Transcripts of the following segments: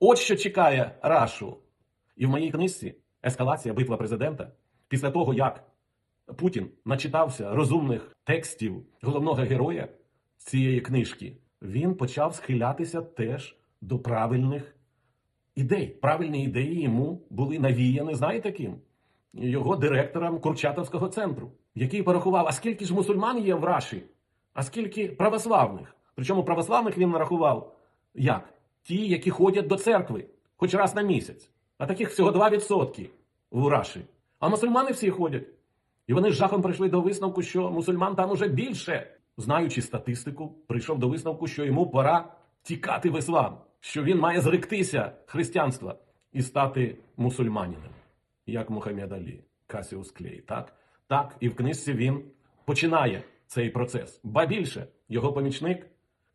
От що чекає Рашу. І в моїй книжці Ескалація битва президента після того, як Путін начитався розумних текстів головного героя цієї книжки, він почав схилятися теж до правильних ідей. Правильні ідеї йому були навіяні, знаєте ким? Його директором Курчатовського центру, який порахував, а скільки ж мусульман є в Раші, а скільки православних. Причому православних він нарахував як? Ті, які ходять до церкви, хоч раз на місяць. А таких всього 2% в Раші. А мусульмани всі ходять. І вони з жахом прийшли до висновку, що мусульман там уже більше. Знаючи статистику, прийшов до висновку, що йому пора тікати в іслам, що він має зректися християнства і стати мусульманином, як Мухаммед Алі, Касіус Клей. Так? так, і в книжці він починає цей процес. Ба більше, його помічник,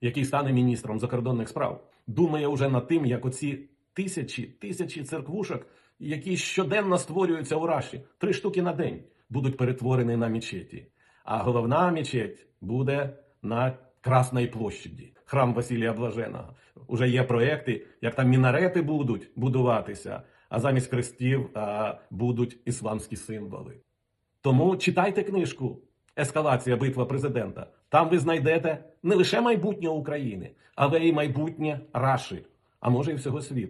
який стане міністром закордонних справ, думає уже над тим, як оці тисячі, тисячі церквушок, які щоденно створюються у Раші, три штуки на день, будуть перетворені на мечеті. А головна мечеть буде на Красній площаді, храм Василія Блаженого. Уже є проекти, як там мінарети будуть будуватися, а замість хрестів а, будуть ісламські символи. Тому читайте книжку Ескалація битва президента. Там ви знайдете не лише майбутнє України, але й майбутнє Раші, а може і всього світу.